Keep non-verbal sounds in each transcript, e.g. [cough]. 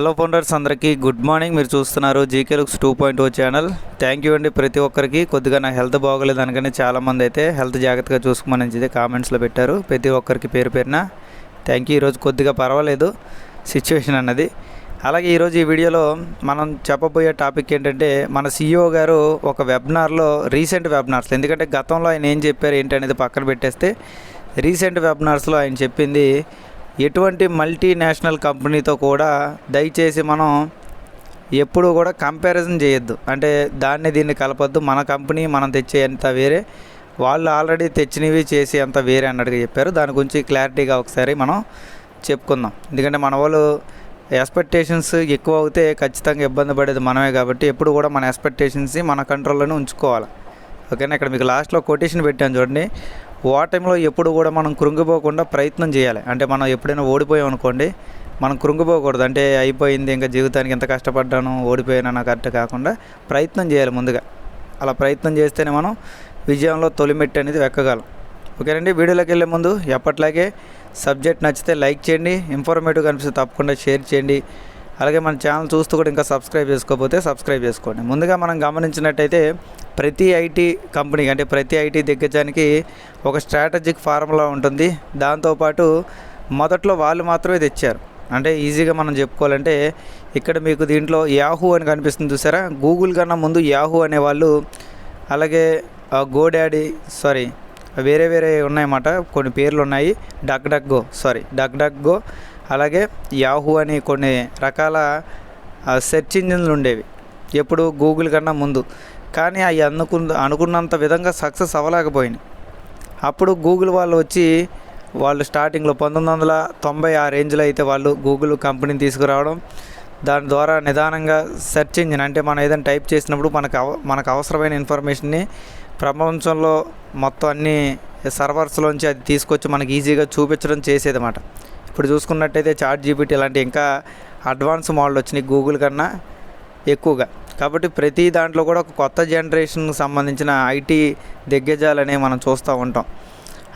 Hello founders అందరికీ good morning మీరు చూస్తున్నారు GK looks two point O channel thank you అండి ప్రతి ఒక్కరికి. కొద్దిగా నా హెల్త్ బాగోలేదు అనగానే చాలామంది అయితే హెల్త్ జాగ్రత్తగా చూసుకోమని అయితే కామెంట్స్లో పెట్టారు. ప్రతి ఒక్కరికి పేరు పేరున థ్యాంక్ యూ ఈరోజు కొద్దిగా పర్వాలేదు సిచ్యువేషన్ అన్నది. అలాగే ఈరోజు ఈ వీడియోలో మనం చెప్పబోయే టాపిక్ ఏంటంటే మన సీఈఓ గారు ఒక వెబినార్లో రీసెంట్ వెబినార్స్లో ఎందుకంటే గతంలో ఆయన ఏం చెప్పారు ఏంటి అనేది పక్కన పెట్టేస్తే రీసెంట్ వెబినార్స్లో ఆయన చెప్పింది ఎటువంటి మల్టీనేషనల్ కంపెనీతో కూడా దయచేసి మనం ఎప్పుడు కూడా కంపారిజన్ చేయొద్దు. అంటే దాన్ని దీన్ని కలపొద్దు. మన కంపెనీ మనం తెచ్చే అంత వేరే వాళ్ళు ఆల్రెడీ తెచ్చినవి చేసి అంత వేరే అన్నట్టుగా చెప్పారు. దాని గురించి క్లారిటీగా ఒకసారి మనం చెప్పుకుందాం. ఎందుకంటే మన వాళ్ళు ఎక్స్పెక్టేషన్స్ ఎక్కువ అవుతే ఖచ్చితంగా ఇబ్బంది పడేది మనమే కాబట్టి ఎప్పుడు కూడా మన ఎక్స్పెక్టేషన్స్ని మన కంట్రోల్లోనే ఉంచుకోవాలి. ఓకేనా? ఇక్కడ మీకు లాస్ట్లో కొటేషన్ పెట్టాను చూడండి. ఓటమిలో ఎప్పుడు కూడా మనం కృంగిపోకుండా ప్రయత్నం చేయాలి. అంటే మనం ఎప్పుడైనా ఓడిపోయాం అనుకోండి మనం కృంగిపోకూడదు. అంటే అయిపోయింది ఇంకా జీవితానికి ఎంత కష్టపడ్డాను ఓడిపోయాను నాకు అట్ట కాకుండా ప్రయత్నం చేయాలి ముందుగా. అలా ప్రయత్నం చేస్తేనే మనం విజయంలో తొలిమెట్టు అనేది వెక్కగలం. ఓకేనండి వీడియోలోకి వెళ్ళే ముందు ఎప్పట్లాగే సబ్జెక్ట్ నచ్చితే లైక్ చేయండి ఇన్ఫర్మేటివ్ కనిపిస్తే తప్పకుండా షేర్ చేయండి. అలాగే మన ఛానల్ చూస్తూ కూడా ఇంకా సబ్స్క్రైబ్ చేసుకోకపోతే సబ్స్క్రైబ్ చేసుకోండి. ముందుగా మనం గమనించినట్టయితే ప్రతి ఐటీ కంపెనీకి అంటే ప్రతి ఐటీ దిగ్గజానికి ఒక స్ట్రాటజిక్ ఫార్ములా ఉంటుంది. దాంతోపాటు మొదట్లో వాళ్ళు మాత్రమే తెచ్చారు. అంటే ఈజీగా మనం చెప్పుకోవాలంటే ఇక్కడ మీకు దీంట్లో యాహూ అని కనిపిస్తుంది చూసారా? గూగుల్ కన్నా ముందు యాహూ అనేవాళ్ళు అలాగే గోడాడీ సారీ వేరే వేరే ఉన్నాయన్నమాట కొన్ని పేర్లు ఉన్నాయి. Duck duck go sorry duck duck go అలాగే యాహూ అని కొన్ని రకాల సెర్చ్ ఇంజిన్లు ఉండేవి. ఎప్పుడు గూగుల్ కన్నా ముందు. కానీ అవి అనుకున్న అనుకున్నంత విధంగా సక్సెస్ అవ్వలేకపోయినాయి. అప్పుడు గూగుల్ వాళ్ళు వచ్చి వాళ్ళు స్టార్టింగ్లో పంతొమ్మిది వందల తొంభై ఆ రేంజ్లో అయితే వాళ్ళు గూగుల్ కంపెనీని తీసుకురావడం దాని ద్వారా నిదానంగా సెర్చ్ ఇంజిన్ అంటే మనం ఏదైనా టైప్ చేసినప్పుడు మనకు అవ మనకు అవసరమైన ఇన్ఫర్మేషన్ని ప్రపంచంలో మొత్తం అన్ని సర్వర్స్లోంచి అది తీసుకొచ్చి మనకి ఈజీగా చూపించడం చేసేదన్నమాట. ఇప్పుడు చూసుకున్నట్టయితే చాట్ జీపీటీ ఇలాంటి ఇంకా అడ్వాన్స్ మోడల్ వచ్చినాయి గూగుల్ కన్నా ఎక్కువగా. కాబట్టి ప్రతి దాంట్లో కూడా ఒక కొత్త జనరేషన్కి సంబంధించిన ఐటీ దిగ్గజాలనేవి మనం చూస్తూ ఉంటాం.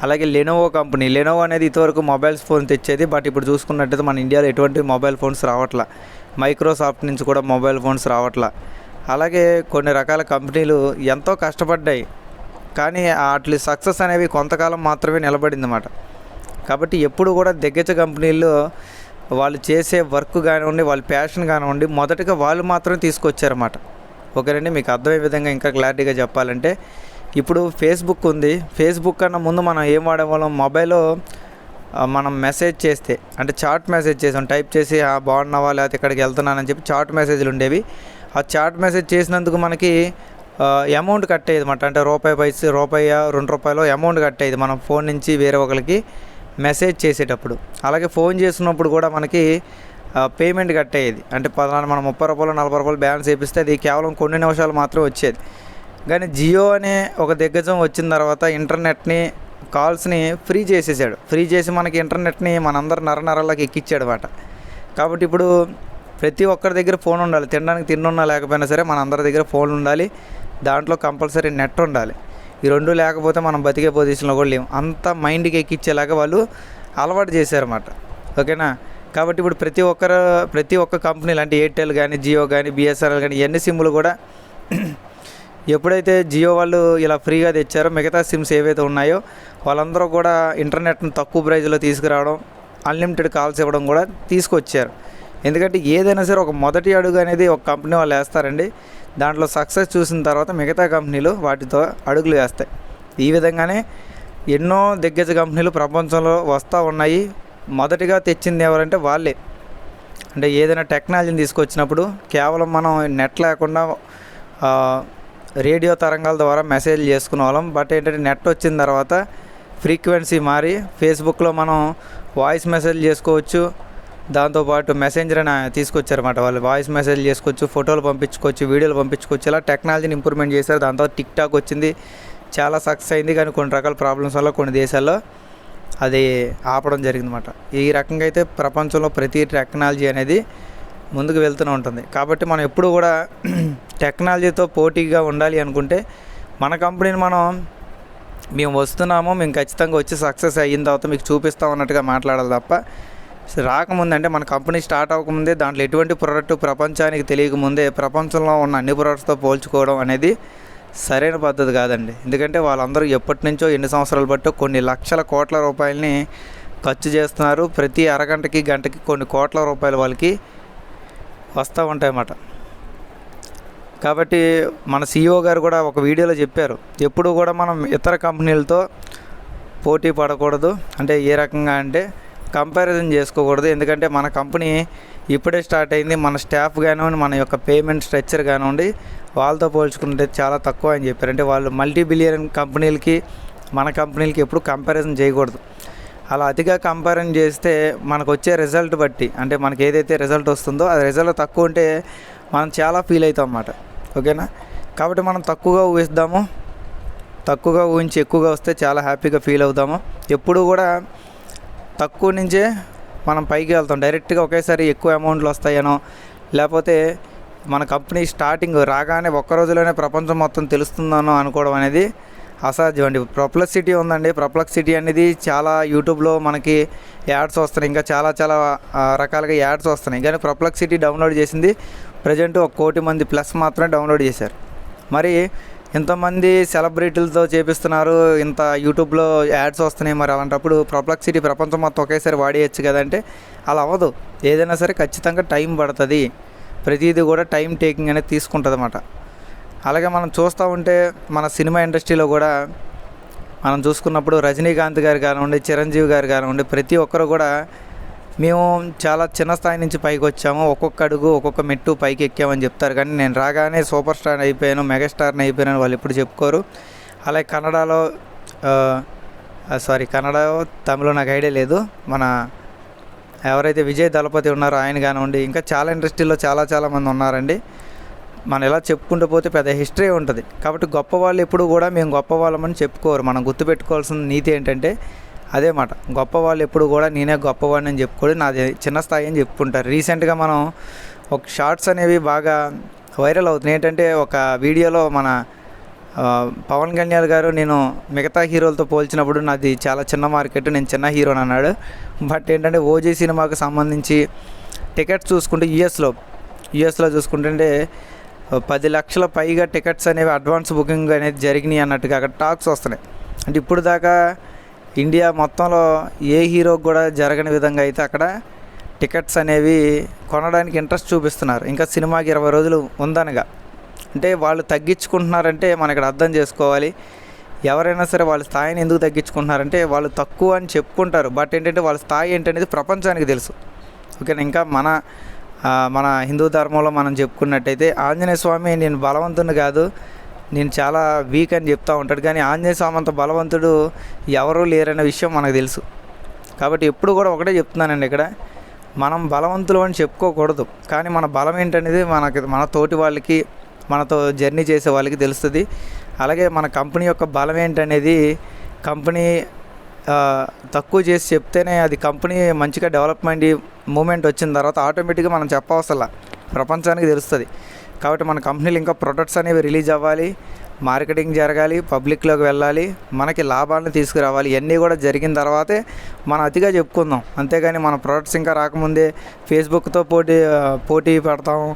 అలాగే లెనోవో కంపెనీ లెనోవో అనేది ఇదివరకు మొబైల్స్ ఫోన్ తెచ్చేది బట్ ఇప్పుడు చూసుకున్నట్టయితే మన ఇండియాలో ఎటువంటి మొబైల్ ఫోన్స్ రావట్లా. మైక్రోసాఫ్ట్ నుంచి కూడా మొబైల్ ఫోన్స్ రావట్లా. అలాగే కొన్ని రకాల కంపెనీలు ఎంతో కష్టపడ్డాయి. కానీ వాటి సక్సెస్ అనేవి కొంతకాలం మాత్రమే నిలబడింది అన్నమాట కాబట్టి ఎప్పుడు కూడా దిగ్గజ కంపెనీల్లో వాళ్ళు చేసే వర్క్ కానివ్వండి వాళ్ళ ప్యాషన్ కానివ్వండి మొదటగా వాళ్ళు మాత్రమే తీసుకొచ్చారన్నమాట. ఓకేనండి మీకు అర్థమయ్యే విధంగా ఇంకా క్లారిటీగా చెప్పాలంటే ఇప్పుడు ఫేస్బుక్ ఉంది. ఫేస్బుక్ కన్నా ముందు మనం ఏం వాడేవాళ్ళం మొబైల్లో మనం మెసేజ్ చేస్తే అంటే చాట్ మెసేజ్ చేసాం. టైప్ చేసి బాగున్నావా? లేకపోతే ఇక్కడికి వెళ్తున్నానని చెప్పి చాట్ మెసేజ్లు ఉండేవి. ఆ చాట్ మెసేజ్ చేసినందుకు మనకి అమౌంట్ కట్ అయ్యేది అనమాట అంటే రూపాయి పైస రూపాయ రెండు రూపాయలు అమౌంట్ కట్ అయ్యేది మనం ఫోన్ నుంచి వేరే ఒకరికి మెసేజ్ చేసేటప్పుడు. అలాగే ఫోన్ చేసినప్పుడు కూడా మనకి పేమెంట్ కట్టేది అంటే పదనాలు మనం ముప్పై రూపాయలు నలభై రూపాయలు బ్యాలెన్స్ వేపిస్తే అది కేవలం కొన్ని నిమిషాలు మాత్రమే వచ్చేది. కానీ జియో అనే ఒక దిగ్గజం వచ్చిన తర్వాత ఇంటర్నెట్ని కాల్స్ని ఫ్రీ చేసేసాడు. ఫ్రీ చేసి మనకి ఇంటర్నెట్ని మనందరు నర నరాలకు ఎక్కిచ్చాడు అనమాట కాబట్టి ఇప్పుడు ప్రతి ఒక్కరి దగ్గర ఫోన్ ఉండాలి. తినడానికి తిన్నున్నా లేకపోయినా సరే మన అందరి దగ్గర ఫోన్ ఉండాలి. దాంట్లో కంపల్సరీ నెట్ ఉండాలి. ఈ రెండు లేకపోతే మనం బతికే పొజిషన్లో కూడా లేము. అంత మైండ్కి ఎక్కిచ్చేలాగా వాళ్ళు అలవాటు చేశారన్నమాట. ఓకేనా? కాబట్టి ఇప్పుడు ప్రతి ఒక్కరు ప్రతి ఒక్క కంపెనీలు అంటే ఎయిర్టెల్ కానీ జియో కానీ బిఎస్ఎన్ఎల్ కానీ ఇవన్నీ సిమ్లు కూడా [clears throat] ఎప్పుడైతే జియో వాళ్ళు ఇలా ఫ్రీగా తెచ్చారో మిగతా సిమ్స్ ఏవైతే ఉన్నాయో వాళ్ళందరూ కూడా ఇంటర్నెట్ని తక్కువ ప్రైజ్లో తీసుకురావడం అన్లిమిటెడ్ కాల్స్ ఇవ్వడం కూడా తీసుకొచ్చారు. ఎందుకంటే ఏదైనా సరే ఒక మొదటి అడుగు అనేది ఒక కంపెనీ వాళ్ళు వేస్తారండి. దాంట్లో సక్సెస్ చూసిన తర్వాత మిగతా కంపెనీలు వాటితో అడుగులు వేస్తాయి. ఈ విధంగానే ఎన్నో దిగ్గజ కంపెనీలు ప్రపంచంలో వస్తూ ఉన్నాయి. మొదటిగా తెచ్చింది ఎవరంటే వాళ్ళే. అంటే ఏదైనా టెక్నాలజీని తీసుకొచ్చినప్పుడు కేవలం మనం నెట్ లేకుండా రేడియో తరంగాల ద్వారా మెసేజ్ చేసుకునే వాళ్ళం. బట్ ఏంటంటే నెట్ వచ్చిన తర్వాత ఫ్రీక్వెన్సీ మారి ఫేస్బుక్లో మనం వాయిస్ మెసేజ్ చేసుకోవచ్చు. దాంతోపాటు మెసెంజర్ అని తీసుకొచ్చారన్నమాట. వాళ్ళు వాయిస్ మెసేజ్ చేసుకోవచ్చు ఫోటోలు పంపించుకోవచ్చు వీడియోలు పంపించుకోవచ్చు. ఇలా టెక్నాలజీని ఇంప్రూవ్మెంట్ చేశారు. దాంతో టిక్ టాక్ వచ్చింది. చాలా సక్సెస్ అయింది. కానీ కొన్ని రకాల ప్రాబ్లమ్స్ వల్ల కొన్ని దేశాల్లో అది ఆపడం జరిగిందన్నమాట. ఈ రకంగా అయితే ప్రపంచంలో ప్రతి టెక్నాలజీ అనేది ముందుకు వెళ్తూనే ఉంటుంది. కాబట్టి మనం ఎప్పుడు కూడా [clears throat] టెక్నాలజీతో పోటీగా ఉండాలి అనుకుంటే మన కంపెనీని మనం మేము వస్తున్నాము మేము ఖచ్చితంగా వచ్చి సక్సెస్ అయిన తర్వాత మీకు చూపిస్తాం అన్నట్టుగా మాట్లాడాలి తప్ప రాకముందంటే అంటే మన కంపెనీ స్టార్ట్ అవ్వకముందే దాంట్లో ఎటువంటి ప్రోడక్ట్ ప్రపంచానికి తెలియకముందే ప్రపంచంలో ఉన్న అన్ని ప్రోడక్ట్స్తో పోల్చుకోవడం అనేది సరైన పద్ధతి కాదండి. ఎందుకంటే వాళ్ళందరూ ఎప్పటి నుంచో ఎన్ని సంవత్సరాలు బట్టో కొన్ని లక్షల కోట్ల రూపాయలని ఖర్చు చేస్తున్నారు. ప్రతి అరగంటకి గంటకి కొన్ని కోట్ల రూపాయలు వాళ్ళకి వస్తూ ఉంటాయన్నమాట. కాబట్టి మన సీఈఓ గారు కూడా ఒక వీడియోలో చెప్పారు. ఎప్పుడు కూడా మనం ఇతర కంపెనీలతో పోటీ పడకూడదు. అంటే ఏ రకంగా అంటే కంపారిజన్ చేసుకోకూడదు. ఎందుకంటే మన కంపెనీ ఇప్పుడే స్టార్ట్ అయింది. మన స్టాఫ్ కానివ్వండి మన యొక్క పేమెంట్ స్ట్రక్చర్ కానివ్వండి వాళ్ళతో పోల్చుకుంటే చాలా తక్కువ అని చెప్పారు. అంటే వాళ్ళు మల్టీ బిలియన్ కంపెనీలకి మన కంపెనీలకి ఎప్పుడు కంపారిజన్ చేయకూడదు. అలా అతిగా కంపారిజన్ చేస్తే మనకు వచ్చే రిజల్ట్ బట్టి అంటే మనకి ఏదైతే రిజల్ట్ వస్తుందో ఆ రిజల్ట్ తక్కువ ఉంటే మనం చాలా ఫీల్ అవుతాం అన్నమాట. ఓకేనా? కాబట్టి మనం తక్కువగా ఊహిస్తాము తక్కువగా ఊహించి ఎక్కువగా వస్తే చాలా హ్యాపీగా ఫీల్ అవుతాము. ఎప్పుడు కూడా తక్కువ నుంచే మనం పైకి వెళ్తాం. డైరెక్ట్గా ఒకేసారి ఎక్కువ అమౌంట్లు వస్తాయనో లేకపోతే మన కంపెనీ స్టార్టింగ్ రాగానే ఒక్క రోజులోనే ప్రపంచం మొత్తం తెలుస్తుందనో అనుకోవడం అనేది అసాధ్యం అండి. ప్రొప్లెక్సిటీ ఉందండి. ప్రొప్లెక్సిటీ అనేది చాలా యూట్యూబ్లో మనకి యాడ్స్ వస్తున్నాయి. ఇంకా చాలా చాలా రకాలుగా యాడ్స్ వస్తున్నాయి. కానీ ప్రొప్లెక్సిటీ డౌన్లోడ్ చేసింది ప్రజెంట్ ఒక కోటి మంది ప్లస్ మాత్రమే డౌన్లోడ్ చేశారు. మరి ఇంతమంది సెలబ్రిటీలతో చేపిస్తున్నారు. ఇంత యూట్యూబ్లో యాడ్స్ వస్తున్నాయి. మరి అలాంటప్పుడు ప్రొప్లెక్సిటీ ప్రపంచం మొత్తం ఒకేసారి వాడేయచ్చు కదంటే అలా అవ్వదు. ఏదైనా సరే ఖచ్చితంగా టైం పడుతుంది. ప్రతిదీ కూడా టైం టేకింగ్ అనేది తీసుకుంటుంది అన్నమాట అలాగే మనం చూస్తూ ఉంటే మన సినిమా ఇండస్ట్రీలో కూడా మనం చూసుకున్నప్పుడు రజనీకాంత్ గారు కానివ్వండి చిరంజీవి గారు కానివ్వండి ప్రతి ఒక్కరు కూడా మేము చాలా చిన్న స్థాయి నుంచి పైకి వచ్చాము. ఒక్కొక్క అడుగు ఒక్కొక్క మెట్టు పైకి ఎక్కామని చెప్తారు. కానీ నేను రాగానే సూపర్ స్టార్ అయిపోయాను మెగాస్టార్ని అయిపోయాను వాళ్ళు ఎప్పుడు చెప్పుకోరు. అలాగే కన్నడలో సారీ కన్నడ తమిళ నాకు ఐడియా లేదు. మన ఎవరైతే విజయ్ దళపతి ఉన్నారో ఆయన కానివ్వండి ఇంకా చాలా ఇండస్ట్రీలో చాలా చాలా మంది ఉన్నారండి. మనం ఇలా చెప్పుకుంటూ పోతే పెద్ద హిస్టరీ ఉంటుంది. కాబట్టి గొప్ప వాళ్ళు ఎప్పుడు కూడా మేము గొప్ప వాళ్ళమని చెప్పుకోరు. మనం గుర్తుపెట్టుకోవాల్సిన నీతి ఏంటంటే అదే మాట. గొప్ప వాళ్ళు ఎప్పుడు కూడా నేనే గొప్పవాడిని అని చెప్పుకోడు నాది చిన్న స్థాయి అని చెప్పుకుంటారు. రీసెంట్గా మనం ఒక షార్ట్స్ అనేవి బాగా వైరల్ అవుతున్నాయి. ఏంటంటే ఒక వీడియోలో మన పవన్ కళ్యాణ్ గారు నేను మిగతా హీరోలతో పోల్చినప్పుడు నాది చాలా చిన్న మార్కెట్ నేను చిన్న హీరోని అన్నాడు. బట్ ఏంటంటే ఓజీ సినిమాకు సంబంధించి టికెట్స్ చూసుకుంటే యూఎస్లో యూఎస్లో చూసుకుంటుంటే పది లక్షల పైగా టికెట్స్ అనేవి అడ్వాన్స్ బుకింగ్ అనేది జరిగినాయి అన్నట్టుగా అక్కడ టాక్స్ వస్తున్నాయి. అంటే ఇప్పుడు దాకా ఇండియా మొత్తంలో ఏ హీరోకి కూడా జరగని విధంగా అయితే అక్కడ టికెట్స్ అనేవి కొనడానికి ఇంట్రెస్ట్ చూపిస్తున్నారు. ఇంకా సినిమాకి ఇరవై రోజులు ఉందనగా. అంటే వాళ్ళు తగ్గించుకుంటున్నారంటే మనం ఇక్కడ అర్థం చేసుకోవాలి. ఎవరైనా సరే వాళ్ళ స్థాయిని ఎందుకు తగ్గించుకుంటున్నారంటే వాళ్ళు తక్కువ అని చెప్పుకుంటారు. బట్ ఏంటంటే వాళ్ళ స్థాయి ఏంటనేది ప్రపంచానికి తెలుసు. ఓకేనా? ఇంకా మన మన హిందూ ధర్మంలో మనం చెప్పుకున్నట్టయితే ఆంజనేయ స్వామి నేను బలవంతుని కాదు. నేను చాలా వీక్ అని చెప్తూ ఉంటాడు. కానీ ఆంజనేయ స్వామి అంత బలవంతుడు ఎవరూ లేరన్న విషయం మనకు తెలుసు. కాబట్టి ఎప్పుడు కూడా ఒకటే చెప్తున్నానండి ఇక్కడ. మనం బలవంతులు అని చెప్పుకోకూడదు. కానీ మన బలం ఏంటనేది మనకి మన తోటి వాళ్ళకి మనతో జర్నీ చేసే వాళ్ళకి తెలుస్తుంది. అలాగే మన కంపెనీ యొక్క బలం ఏంటనేది కంపెనీ తక్కువ చేసి చెప్తేనే అది కంపెనీ మంచిగా డెవలప్మెంట్ మూమెంట్ వచ్చిన తర్వాత ఆటోమేటిక్గా మనం చెప్పవసలా. ప్రపంచానికి తెలుస్తుంది. కాబట్టి మన కంపెనీలు ఇంకా ప్రొడక్ట్స్ అనేవి రిలీజ్ అవ్వాలి మార్కెటింగ్ జరగాలి పబ్లిక్లోకి వెళ్ళాలి మనకి లాభాలను తీసుకురావాలి ఇవన్నీ కూడా జరిగిన తర్వాతే మనం అతిగా చెప్పుకుందాం. అంతేగాని మన ప్రొడక్ట్స్ ఇంకా రాకముందే ఫేస్బుక్తో పోటీ పోటీ పెడతాము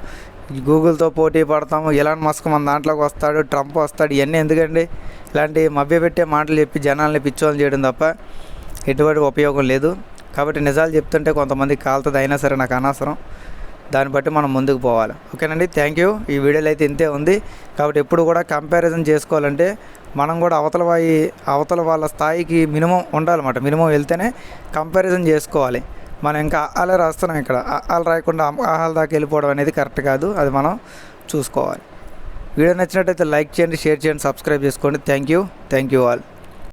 గూగుల్తో పోటీ పడతాము ఎలాన్ మస్క్ మన దాంట్లోకి వస్తాడు ట్రంప్ వస్తాడు ఇవన్నీ ఎందుకండి? ఇలాంటి మభ్యపెట్టే మాటలు చెప్పి జనాల్ని పిచ్చోళ్ళు చేయడం తప్ప ఎటువంటి ఉపయోగం లేదు. కాబట్టి నిజాలు చెప్తుంటే కొంతమంది కాలుతుంది అయినా సరే నాకు అనవసరం. దాన్ని బట్టి మనం ముందుకు పోవాలి. ఓకేనండి? థ్యాంక్ యూ ఈ వీడియోలో అయితే ఇంతే ఉంది. కాబట్టి ఎప్పుడు కూడా కంపారిజన్ చేసుకోవాలంటే మనం కూడా అవతల వాయి అవతల వాళ్ళ స్థాయికి మినిమం ఉండాలన్నమాట. మినిమం వెళ్తేనే కంపారిజన్ చేసుకోవాలి. మనం ఇంకా అలా రాస్తున్నాం ఇక్కడ. అలా రాయకుండా ఆహాల దాకా వెళ్ళిపోవడం అనేది కరెక్ట్ కాదు. అది మనం చూసుకోవాలి. వీడియో నచ్చినట్టయితే లైక్ చేయండి షేర్ చేయండి సబ్స్క్రైబ్ చేసుకోండి. Thank you thank you all